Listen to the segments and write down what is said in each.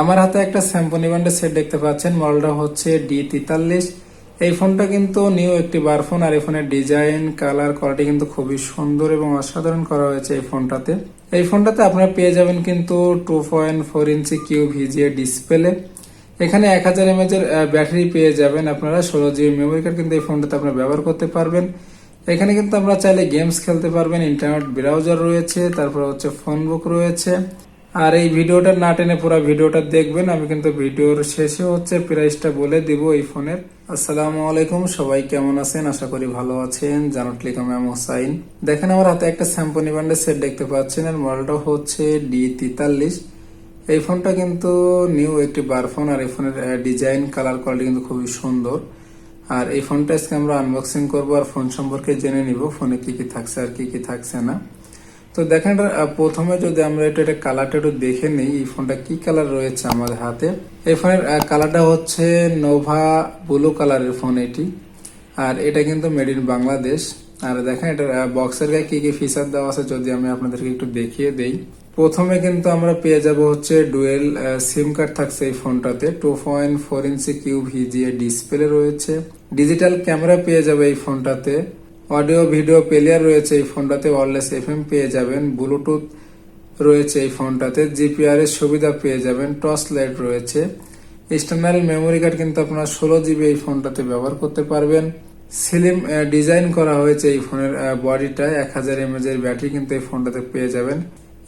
আমার হাতে একটা স্যাম্পনি ব্যান্ডের সেট দেখতে পাচ্ছেন। মডেলটা হচ্ছে ডি তেতাল্লিশ। এই ফোনটা কিন্তু নিউ একটি বার ফোন আর এই ফোনের ডিজাইন কালার কোয়ালিটি কিন্তু খুবই সুন্দর এবং অসাধারণ করা হয়েছে এই ফোনটাতে এই ফোনটাতে আপনারা পেয়ে যাবেন কিন্তু two point four inch QVGA VGA display এখানে এক হাজার এমএচ এর ব্যাটারি পেয়ে যাবেন আপনারা। ষোলো জিবি মেমোরি কার্ড কিন্তু এই ফোনটাতে আপনারা ব্যবহার করতে পারবেন। এখানে কিন্তু আমরা চাইলে গেমস খেলতে পারবেন। ইন্টারনেট ব্রাউজার রয়েছে, তারপর হচ্ছে ফোন বুক রয়েছে। আর এই ভিডিওটা না টেনে পুরো ভিডিওটা দেখবেন। আমি কিন্তু ভিডিওর শেষে হচ্ছে প্রাইসটা বলে দিব এই ফোনের। আসসালামু আলাইকুম, সবাই কেমন আছেন? আশা করি ভালো আছেন। জানটলিকম এম হোসাইন দেখেন আমার হাতে একটা স্যাম্পনি ব্যান্ডের সেট দেখতে পাচ্ছেন। এর মডেলটা হচ্ছে ডি তেতাল্লিশ। এই ফোনটা কিন্তু নিউ একটি বার ফোন, আর এই ফোনের ডিজাইন, কালার কোয়ালিটি কিন্তু খুবই সুন্দর। আর এই ফোনটা আজকে আমরা আনবক্সিং করব, আর ফোন সম্পর্কে জেনে নিব, ফোনে কি কি থাকছে আর কি কি থাকছে না। তো দেখেন প্রথমে যদি আমরা এটা এটা কালারটা একটু দেখে নিই, এই ফোনটা কি কালার রয়েছে আমাদের হাতে? এই ফোনের কালারটা হচ্ছে নোভা ব্লু কালারের ফোন এটি। আর এটা কিন্তু মেড ইন বাংলাদেশ আর দেখেন, এটার বক্সের গায়ে কী কী ফিচার দেওয়া আছে যদি আমি আপনাদেরকে একটু দেখিয়ে দেই। প্রথমে কিন্তু আমরা পেয়ে যাব হচ্ছে ডুয়েল সিম কার্ড থাকছে এই ফোনটাতে two point four inch QVGA VGA ডিসপ্লে রয়েছে। ডিজিটাল ক্যামেরা পেয়ে যাবে এই ফোনটাতে অডিও, ভিডিও প্লেয়ার রয়েছে এই ফোনটাতে ওয়ারলেস এফএম পেয়ে যাবেন। ব্লুটুথ রয়েছে এই ফোনটাতে জিপিআর এর সুবিধা পেয়ে যাবেন। টর্চ লাইট রয়েছে। এক্সটার্নাল মেমোরি কার্ড কিন্তু আপনারা ষোলো জিবি এই ফোনটাতে ব্যবহার করতে পারবেন। স্লিম ডিজাইন করা হয়েছে এই ফোনের বডিটা এক হাজার এমএজ এর ব্যাটারি কিন্তু এই ফোনটাতে পেয়ে যাবেন।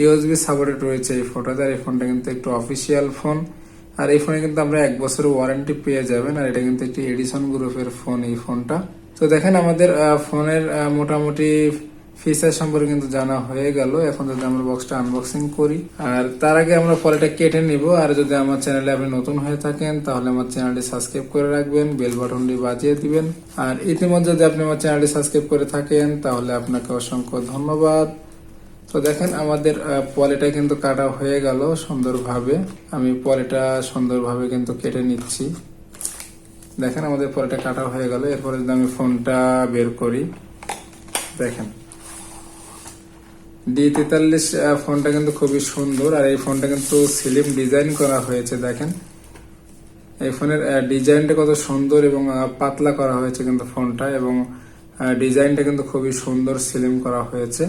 ইউএসবি সাপোর্টেড রয়েছে এই ফোনটাতে, আর এই ফোনটা কিন্তু একটু অফিসিয়াল ফোন আর এই ফোনে কিন্তু আমরা এক বছরের ওয়ারেন্টি পেয়ে যাবেন। আর এটা কিন্তু একটি এডিসন গ্রুপের ফোন এই ফোনটা। তো দেখেন আমাদের ফোনের মোটামুটি ফিচার সম্পর্কে কিন্তু জানা হয়ে গেল। এখন যদি আমরা বক্সটা আনবক্সিং করি, আর তার আগে আমরা পরেটা কেটে নিব। আর যদি আমার চ্যানেলে আপনি নতুন হয়ে থাকেন, তাহলে আমার চ্যানেলটি সাবস্ক্রাইব করে রাখবেন বেল বাটনটি বাজিয়ে দিবেন। আর ইতিমধ্যে যদি আপনি আমার চ্যানেলটি সাবস্ক্রাইব করে থাকেন, তাহলে আপনাকে অসংখ্য ধন্যবাদ। তো দেখেন আমাদের পলেটা কিন্তু কাটা হয়ে গেল সুন্দরভাবে। আমি পলেটা সুন্দরভাবে কিন্তু কেটে নিচ্ছি। দেখেন আমাদের পরেটা কাটা হয়ে গেল। এরপরে যদি আমি ফোনটা বের করি, দেখেন। ডি তেতাল্লিশ ফোনটা কিন্তু খুবই সুন্দর, আর এই ফোনটা কিন্তু স্লিম ডিজাইন করা হয়েছে, দেখেন। এই ফোনের ডিজাইনটা কত সুন্দর এবং পাতলা করা হয়েছে কিন্তু ফোনটা, এবং ডিজাইনটা কিন্তু খুবই সুন্দর স্লিম করা হয়েছে।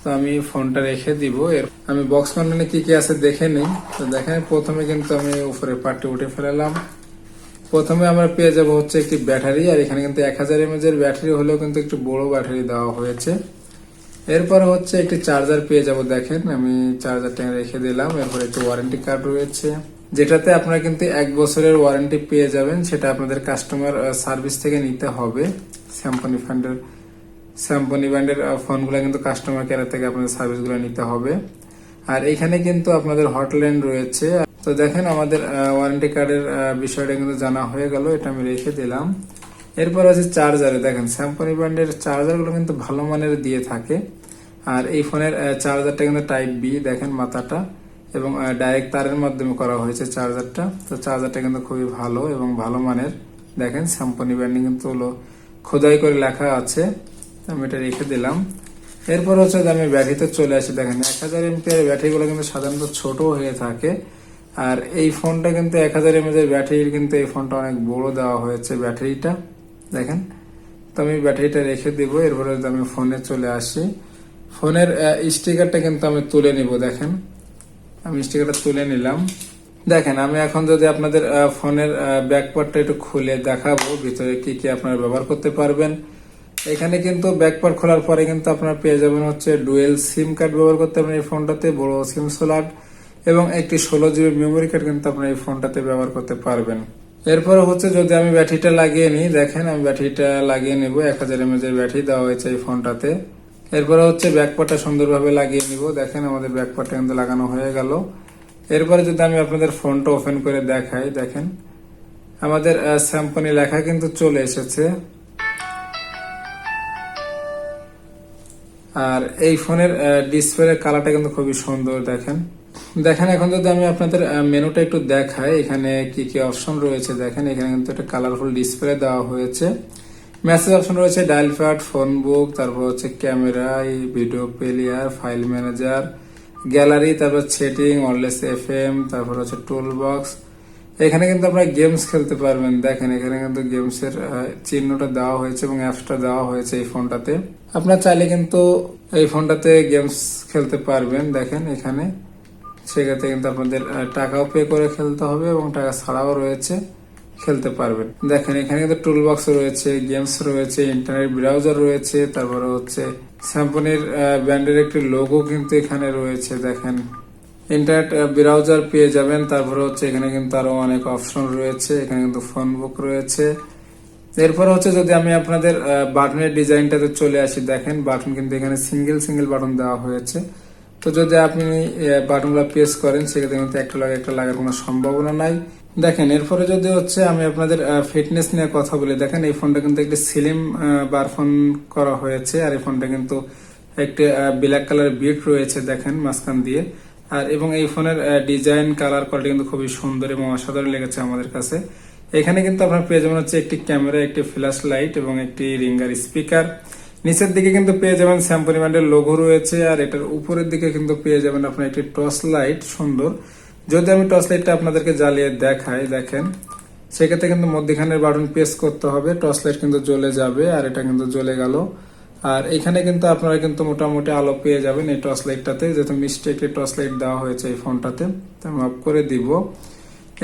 তো আমি ফোনটা রেখে দিব। এর, আমি বক্স কন্টেন্টে কি কি আছে দেখে নিই। তো দেখেন, প্রথমে কিন্তু আমি উপরে পাটি উঠে ফেলালাম। প্রথমে আমরা পেয়ে যাব হচ্ছে একটি ব্যাটারি, আর এখানে কিন্তু এক হাজার এমএজ এর ব্যাটারি হলেও কিন্তু একটু বড় ব্যাটারি দেওয়া হয়েছে। এরপর হচ্ছে একটি চার্জার পেয়ে যাব, দেখেন আমি চার্জারটা রেখে দিলাম। এরপর একটি ওয়ারেন্টি কার্ড রয়েছে, যেটাতে আপনারা কিন্তু এক বছরের ওয়ারেন্টি পেয়ে যাবেন। সেটা আপনাদের কাস্টমার সার্ভিস থেকে নিতে হবে। স্যাম্পনি ফান্ডের স্যাম্পনি ব্র্যান্ডের ফোনগুলো কিন্তু কাস্টমার কেয়ার থেকে আপনাদের সার্ভিসগুলো নিতে হবে। আর এখানে কিন্তু আপনাদের হটলাইন রয়েছে। তো দেখেন আমাদের ওয়ারেন্টি কার্ডের বিষয়টা কিন্তু জানা হয়ে গেল, এটা আমি রেখে দিলাম। এরপর আছে চার্জারে দেখেন স্যাম্পনি ব্র্যান্ডের চার্জারগুলো কিন্তু ভালো মানের দিয়ে থাকে। আর এই ফোনের চার্জারটা কিন্তু টাইপ বি দেখেন মাথাটা, এবং ডাইরেক্ট তারের মাধ্যমে করা হয়েছে চার্জারটা তো চার্জারটা কিন্তু খুবই ভালো এবং ভালো মানের। দেখেন স্যাম্পনি ব্র্যান্ডিং কিন্তু হলো, খোদাই করে লেখা আছে। আমি এটা রেখে দিলাম। এরপর হচ্ছে আমি ব্যাটারিতে চলে আসি। দেখেন, এক হাজার এমপিআর ব্যাটারিগুলো কিন্তু সাধারণত ছোট হয়ে থাকে। আর এই ফোনটা কিন্তু এক হাজার এমএজ এর ব্যাটারির কিন্তু এই ফোনটা অনেক বড় দেওয়া হয়েছে ব্যাটারিটা। দেখেন, তো আমি ব্যাটারিটা রেখে দিব, এরপরে যদি আমি ফোনে চলে আসি। ফোনের স্টিকারটা কিন্তু আমি তুলে নিব, দেখেন। আমি স্টিকারটা তুলে নিলাম। দেখেন, আমি এখন যদি আপনাদের ফোনের ব্যাকপার্টটা একটু খুলে দেখাবো, ভিতরে কি কি আপনারা ব্যবহার করতে পারবেন। এখানে কিন্তু ব্যাকপার্ট খোলার পরে কিন্তু আপনারা পেয়ে যাবেন হচ্ছে ডুয়েল সিম কার্ড ব্যবহার করতে পারবেন এই ফোনটাতে, বড় সিম সোলার। এবং একটি ষোলো জিবি মেমোরি কার্ড কিন্তু আপনারা এই ফোনটাতে ব্যবহার করতে পারবেন। এরপরে হচ্ছে, যদি আমি ব্যাটারিটা লাগিয়ে নিই, দেখেন আমি ব্যাটারিটা লাগিয়ে নেব, এক হাজার এমএজ এর ব্যাটারি দেওয়া হয়েছে এই ফোনটাতে এরপরে হচ্ছে ব্যাকপার্টটা সুন্দরভাবে লাগিয়ে নিব। দেখেন আমাদের ব্যাকপার্টটা কিন্তু লাগানো হয়ে গেল। এরপরে যদি আমি আপনাদের ফোনটা ওপেন করে দেখাই, দেখেন, আমাদের স্যাম্পনি লেখা কিন্তু চলে এসেছে। আর এই ফোনের ডিসপ্লে কালারটা কিন্তু খুবই সুন্দর, দেখেন। দেখেন, এখন যদি আমি আপনাদের মেনুটা একটু দেখাই, এখানে কি কি অপশন রয়েছে দেখেন, এখানে কিন্তু একটা কালারফুল ডিসপ্লে দেওয়া হয়েছে। মেসেজ অপশন রয়েছে ডায়াল প্যাড ফোন বুক তারপর হচ্ছে camera video player file manager gallery তারপর সেটিং ওয়ারলেস এফ এম তারপর হচ্ছে টুল বক্স এখানে কিন্তু আপনারা গেমস খেলতে পারবেন। দেখেন, এখানে কিন্তু গেমসের চিহ্নটা দেওয়া হয়েছে এবং অ্যাপসটা দেওয়া হয়েছে এই ফোনটাতে। আপনার চাইলে কিন্তু এই ফোনটাতে গেমস খেলতে পারবেন। দেখেন, এখানে সেক্ষেত্রে কিন্তু আপনাদের টাকাও পে করে খেলতে হবে এবং টাকা ছাড়াও রয়েছে, খেলতে পারবেন। দেখেন, এখানে কিন্তু টুল বক্স রয়েছে গেমস রয়েছে ইন্টারনেট ব্রাউজার রয়েছে, তারপরে হচ্ছে স্যাম্পনির ব্র্যান্ডের একটি লোগো কিন্তু এখানে রয়েছে, দেখেন। ইন্টারনেট ব্রাউজার পেয়ে যাবেন, তারপরে হচ্ছে এখানে কিন্তু আরও অনেক অপশন রয়েছে, এখানে কিন্তু ফোন বুক রয়েছে। এরপর হচ্ছে যদি আমি আপনাদের বাটনের ডিজাইনটাতে চলে আসি, দেখেন বাটন কিন্তু এখানে সিঙ্গেল সিঙ্গেল বাটন দেওয়া হয়েছে। তো যদি আপনি বাটনগুলো প্রেস করেন, সেক্ষেত্রে কিন্তু একটা লাগে একটা লাগার কোনো সম্ভাবনা নাই। দেখেন, এরপরে যদি হচ্ছে আমি আপনাদের ফিটনেস নিয়ে কথা বলি, দেখেন এই ফোনটা কিন্তু একটি সিলিম বার ফোন করা হয়েছে, আর এই ফোনটা কিন্তু একটি ব্ল্যাক কালার বিট রয়েছে, দেখেন মাঝখান দিয়ে। আর, এবং এই ফোনের ডিজাইন কালার কোয়ালিটি কিন্তু খুবই সুন্দর এবং অসাধারণ লেগেছে আমাদের কাছে। এখানে কিন্তু আপনার পেয়ে যাবেন হচ্ছে একটি ক্যামেরা একটি ফ্ল্যাশ লাইট এবং একটি রিঙ্গার স্পিকার নিচের দিকে কিন্তু পেয়ে যাবেন স্যাম্পনি ব্র্যান্ডের লোগো রয়েছে, আর এটার উপরের দিকে কিন্তু পেয়ে যাবেন আপনার একটি টর্চ লাইট সুন্দর। যদি আমি টর্চ লাইটটা আপনাদেরকে জ্বালিয়ে দেখাই, দেখেন, সেক্ষেত্রে কিন্তু মধ্যখানের বাটন প্রেস করতে হবে টর্চ লাইট কিন্তু জ্বলে যাবে, আর এটা কিন্তু জ্বলে গেল। আর এখানে কিন্তু আপনারা কিন্তু মোটামুটি আলো পেয়ে যাবেন এই টর্চ লাইটটাতে যেহেতু মিষ্টি একটি টর্চ লাইট দেওয়া হয়েছে এই ফোনটাতে আমি অফ করে দিব।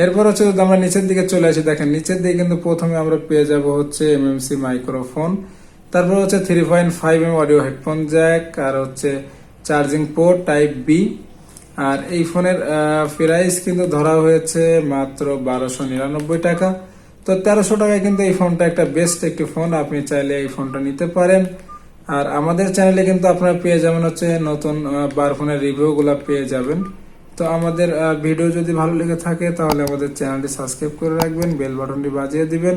এরপর হচ্ছে যদি আমরা নিচের দিকে চলে আসি, দেখেন, নিচের দিকে কিন্তু প্রথমে আমরা পেয়ে যাব হচ্ছে এমএমসি মাইক্রোফোন তারপর হচ্ছে three point five M audio headphone jack আর হচ্ছে চার্জিং পোর্ট টাইপ বি আর এই ফোনের প্রাইস কিন্তু ধরা হয়েছে মাত্র বারোশো নিরানব্বই টাকা। তো তেরোশো টাকায় কিন্তু এই ফোনটা একটা বেস্ট একটি ফোন আপনি চাইলে এই ফোনটা নিতে পারেন। আর আমাদের চ্যানেলে কিন্তু আপনারা পেয়ে যাবেন হচ্ছে নতুন বার ফোনের রিভিউ গুলা পেয়ে যাবেন। তো আমাদের ভিডিও যদি ভালো লেগে থাকে তাহলে আমাদের চ্যানেলটি সাবস্ক্রাইব করে রাখবেন বেল বাটনটি বাজিয়ে দিবেন।